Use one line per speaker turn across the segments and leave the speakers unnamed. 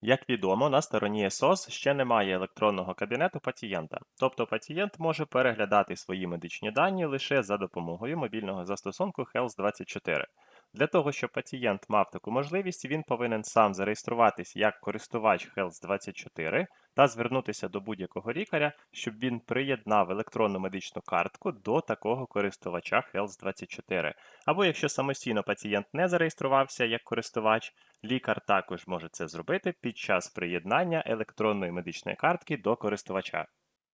Як відомо, на стороні СОС ще немає електронного кабінету пацієнта, тобто пацієнт може переглядати свої медичні дані лише за допомогою мобільного застосунку Health24. Для того, щоб пацієнт мав таку можливість, він повинен сам зареєструватись як користувач Health24 та звернутися до будь-якого лікаря, щоб він приєднав електронну медичну картку до такого користувача Health24. Або якщо самостійно пацієнт не зареєструвався як користувач, лікар також може це зробити під час приєднання електронної медичної картки до користувача.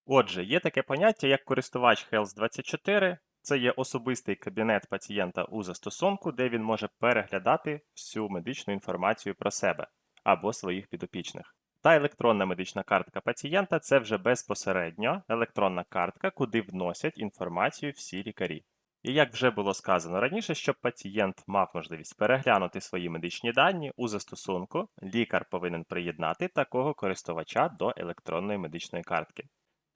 Отже, є таке поняття як користувач Health24. Це є особистий кабінет пацієнта у застосунку, де він може переглядати всю медичну інформацію про себе або своїх підопічних. Та електронна медична картка пацієнта це вже безпосередньо електронна картка, куди вносять інформацію всі лікарі. І як вже було сказано раніше, щоб пацієнт мав можливість переглянути свої медичні дані у застосунку, лікар повинен приєднати такого користувача до електронної медичної картки.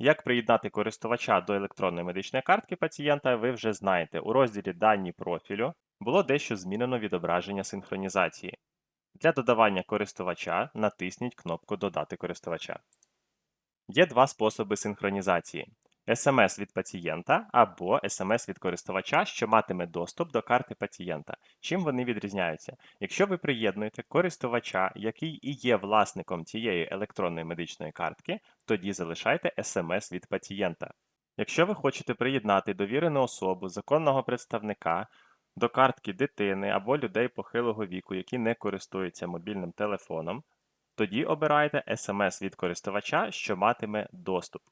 Як приєднати користувача до електронної медичної картки пацієнта, ви вже знаєте. У розділі Дані профілю було дещо змінено відображення синхронізації. Для додавання користувача натисніть кнопку Додати користувача. Є два способи синхронізації: SMS від пацієнта або SMS від користувача, що матиме доступ до карти пацієнта. Чим вони відрізняються? Якщо ви приєднуєте користувача, який і є власником цієї електронної медичної картки, тоді залишайте SMS від пацієнта. Якщо ви хочете приєднати довірену особу, законного представника до картки дитини або людей похилого віку, які не користуються мобільним телефоном, тоді обирайте SMS від користувача, що матиме доступ.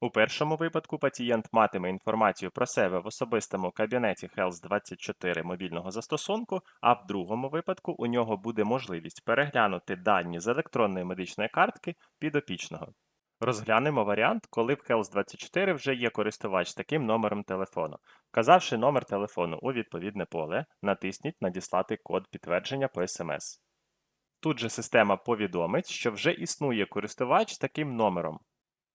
У першому випадку пацієнт матиме інформацію про себе в особистому кабінеті Health24 мобільного застосунку, а в другому випадку у нього буде можливість переглянути дані з електронної медичної картки підопічного. Розглянемо варіант, коли в Health24 вже є користувач з таким номером телефону. Вказавши номер телефону у відповідне поле, натисніть Надіслати код підтвердження по SMS. Тут же система повідомить, що вже існує користувач з таким номером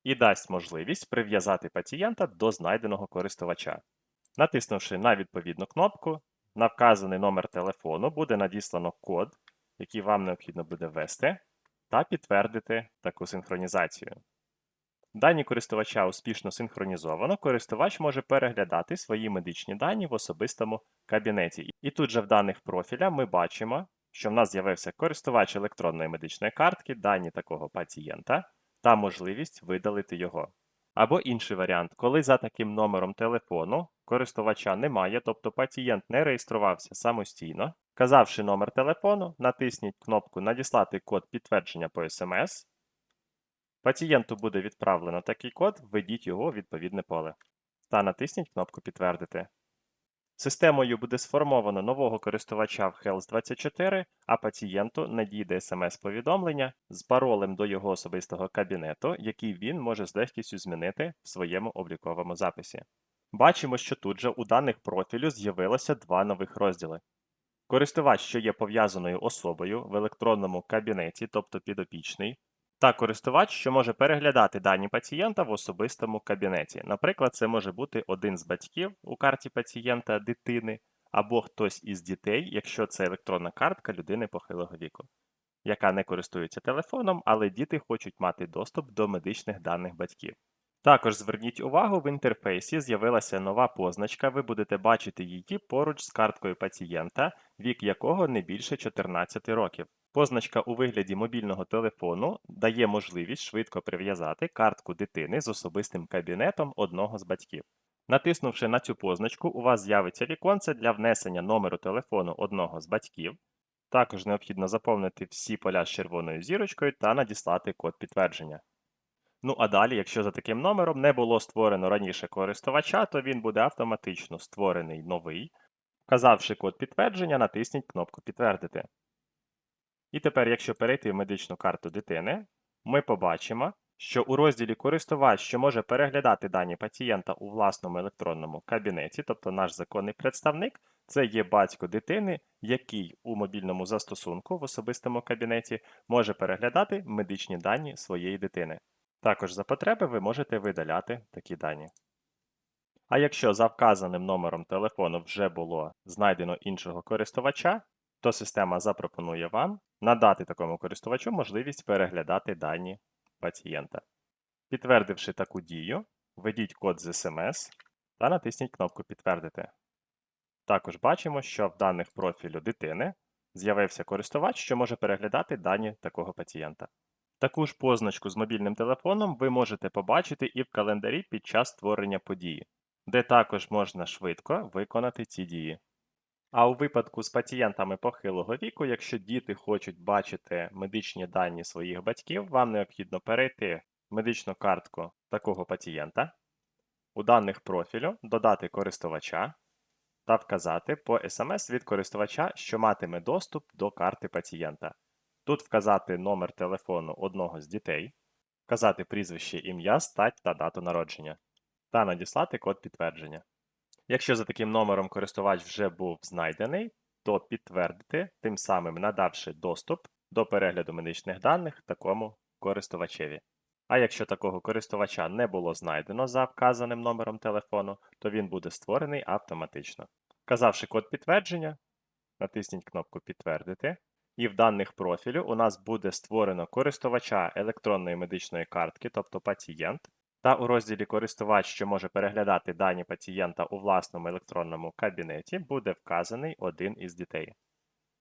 і дасть можливість прив'язати пацієнта до знайденого користувача. Натиснувши на відповідну кнопку, на вказаний номер телефону буде надіслано код, який вам необхідно буде ввести, та підтвердити таку синхронізацію. Дані користувача успішно синхронізовано, користувач може переглядати свої медичні дані в особистому кабінеті. І тут же в даних профіля ми бачимо, що в нас з'явився користувач електронної медичної картки, дані такого пацієнта та можливість видалити його. Або інший варіант, коли за таким номером телефону користувача немає, тобто пацієнт не реєструвався самостійно, вказавши номер телефону, натисніть кнопку Надіслати код підтвердження по SMS. Пацієнту буде відправлено такий код, введіть його у відповідне поле. Та натисніть кнопку Підтвердити. Системою буде сформовано нового користувача в Health24, а пацієнту надійде смс-повідомлення з паролем до його особистого кабінету, який він може з легкістю змінити в своєму обліковому записі. Бачимо, що тут же у даних профілю з'явилося два нових розділи. Користувач, що є пов'язаною особою в електронному кабінеті, тобто підопічний, та користувач, що може переглядати дані пацієнта в особистому кабінеті. Наприклад, це може бути один з батьків у карті пацієнта дитини, або хтось із дітей, якщо це електронна картка людини похилого віку, яка не користується телефоном, але діти хочуть мати доступ до медичних даних батьків. Також зверніть увагу, в інтерфейсі з'явилася нова позначка, ви будете бачити її поруч з карткою пацієнта, вік якого не більше 14 років. Позначка у вигляді мобільного телефону дає можливість швидко прив'язати картку дитини з особистим кабінетом одного з батьків. Натиснувши на цю позначку, у вас з'явиться віконце для внесення номеру телефону одного з батьків. Також необхідно заповнити всі поля з червоною зірочкою та надіслати код підтвердження. Ну а далі, якщо за таким номером не було створено раніше користувача, то він буде автоматично створений новий. Вказавши код підтвердження, натисніть кнопку Підтвердити. І тепер, якщо перейти в медичну карту дитини, ми побачимо, що у розділі Користувач, що може переглядати дані пацієнта у власному електронному кабінеті, тобто наш законний представник, це є батько дитини, який у мобільному застосунку в особистому кабінеті може переглядати медичні дані своєї дитини. Також за потреби ви можете видаляти такі дані. А якщо за вказаним номером телефону вже було знайдено іншого користувача, то система запропонує вам надати такому користувачу можливість переглядати дані пацієнта. Підтвердивши таку дію, введіть код з SMS та натисніть кнопку Підтвердити. Також бачимо, що в даних профілю дитини з'явився користувач, що може переглядати дані такого пацієнта. Таку ж позначку з мобільним телефоном ви можете побачити і в календарі під час створення події, де також можна швидко виконати ці дії. А у випадку з пацієнтами похилого віку, якщо діти хочуть бачити медичні дані своїх батьків, вам необхідно перейти медичну картку такого пацієнта, у даних профілю додати користувача та вказати по СМС від користувача, що матиме доступ до карти пацієнта. Тут вказати номер телефону одного з дітей, вказати прізвище, ім'я, стать та дату народження та надіслати код підтвердження. Якщо за таким номером користувач вже був знайдений, то підтвердити, тим самим надавши доступ до перегляду медичних даних такому користувачеві. А якщо такого користувача не було знайдено за вказаним номером телефону, то він буде створений автоматично. Вказавши код підтвердження, натисніть кнопку Підтвердити, і в даних профілю у нас буде створено користувача електронної медичної картки, тобто пацієнт, та у розділі Користувач, що може переглядати дані пацієнта у власному електронному кабінеті, буде вказаний один із дітей.